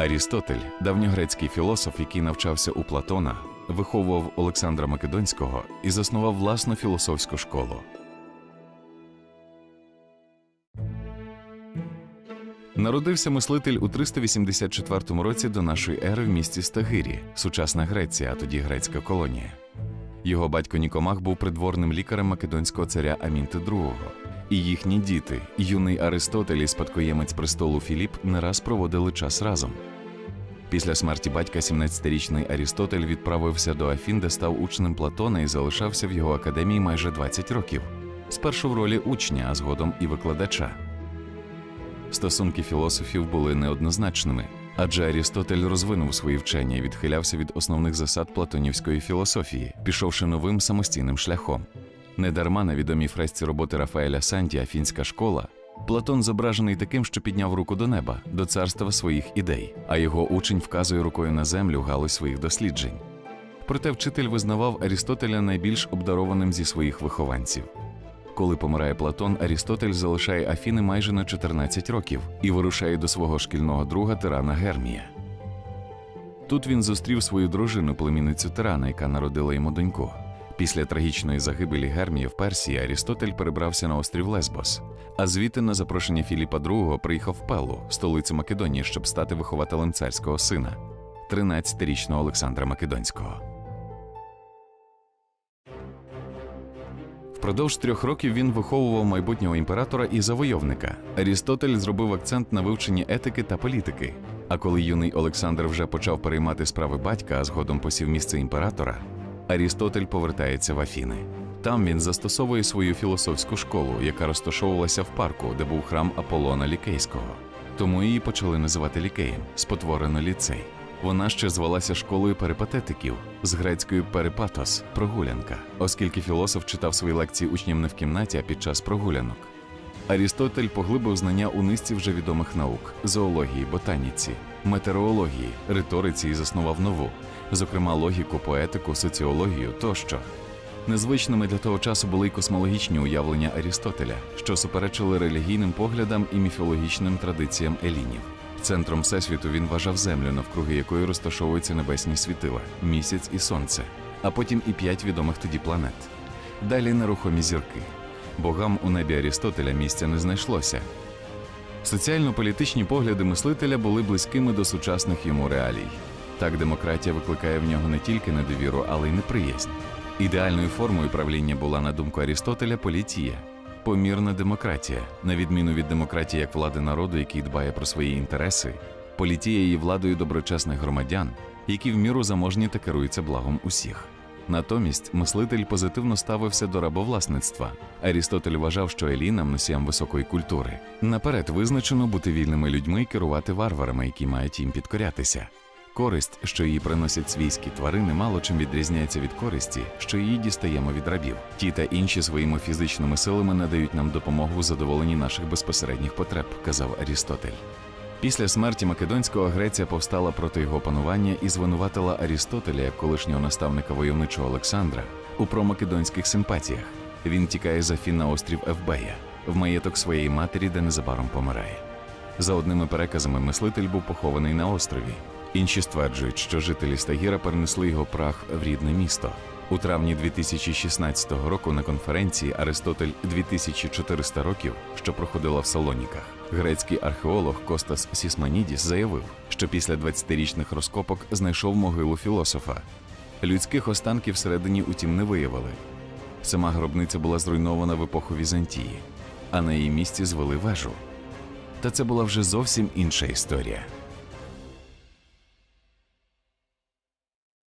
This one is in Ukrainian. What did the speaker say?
Арістотель, давньогрецький філософ, який навчався у Платона, виховував Олександра Македонського і заснував власну філософську школу. Народився мислитель у 384 році до нашої ери в місті Стагирі, сучасна Греція, а тоді грецька колонія. Його батько Нікомах був придворним лікарем македонського царя Амінти II. І їхні діти, юний Аристотель і спадкоємець престолу Філіп, не раз проводили час разом. Після смерті батька 17-річний Арістотель відправився до Афін, де став учнем Платона і залишався в його академії майже 20 років. Спершу в ролі учня, а згодом і викладача. Стосунки філософів були неоднозначними, адже Арістотель розвинув свої вчення і відхилявся від основних засад платонівської філософії, пішовши новим самостійним шляхом. Недарма на відомій фресці роботи Рафаеля Санті Афінська школа Платон зображений таким, що підняв руку до неба, до царства своїх ідей, а його учень вказує рукою на землю галузь своїх досліджень. Проте вчитель визнавав Арістотеля найбільш обдарованим зі своїх вихованців. Коли помирає Платон, Арістотель залишає Афіни майже на 14 років і вирушає до свого шкільного друга тирана Гермія. Тут він зустрів свою дружину, племінницю тирана, яка народила йому доньку. Після трагічної загибелі Гермія в Персії Арістотель перебрався на острів Лесбос, а звідти на запрошення Філіпа II приїхав в Пелу, столицю Македонії, щоб стати вихователем царського сина, 13-річного Олександра Македонського. Впродовж трьох років він виховував майбутнього імператора і завойовника. Арістотель зробив акцент на вивченні етики та політики. А коли юний Олександр вже почав переймати справи батька, а згодом посів місце імператора, Арістотель повертається в Афіни. Там він застосовує свою філософську школу, яка розташовувалася в парку, де був храм Аполлона Лікейського. Тому її почали називати лікеєм, спотворено ліцей. Вона ще звалася школою перипатетиків з грецькою перипатос прогулянка, оскільки філософ читав свої лекції учням не в кімнаті, а під час прогулянок. Арістотель поглибив знання у низці вже відомих наук зоології, ботаніці, метеорології, риториці і заснував нову, зокрема логіку, поетику, соціологію тощо. Незвичними для того часу були й космологічні уявлення Арістотеля, що суперечили релігійним поглядам і міфологічним традиціям елінів. Центром всесвіту він вважав землю, навкруги якої розташовуються небесні світила, місяць і сонце, а потім і п'ять відомих тоді планет. Далі нерухомі зірки. Богам у небі Арістотеля місця не знайшлося. Соціально-політичні погляди мислителя були близькими до сучасних йому реалій. Так демократія викликає в нього не тільки недовіру, але й неприязнь. Ідеальною формою правління була, на думку Арістотеля, політія, помірна демократія, на відміну від демократії як влади народу, який дбає про свої інтереси, політія є владою доброчесних громадян, які в міру заможні та керуються благом усіх. Натомість мислитель позитивно ставився до рабовласництва. Арістотель вважав, що елінам, носіям високої культури, наперед визначено бути вільними людьми і керувати варварами, які мають їм підкорятися. Користь, що її приносять свійські тварини, мало чим відрізняється від користі, що її дістаємо від рабів. Ті та інші своїми фізичними силами надають нам допомогу у задоволенні наших безпосередніх потреб, казав Арістотель. Після смерті Македонського Греція повстала проти його панування і звинуватила Арістотеля як колишнього наставника войовничого Олександра у промакедонських симпатіях. Він тікає з Афін на острів Евбея, в маєток своєї матері, де незабаром помирає. За одними переказами, мислитель був похований на острові. Інші стверджують, що жителі Стагіра перенесли його прах в рідне місто. У травні 2016 року на конференції Аристотель 2400 років, що проходила в Салоніках, грецький археолог Костас Сісманідіс заявив, що після 20-річних розкопок знайшов могилу філософа. Людських останків всередині, утім, не виявили. Сама гробниця була зруйнована в епоху Візантії, а на її місці звели вежу. Та це була вже зовсім інша історія.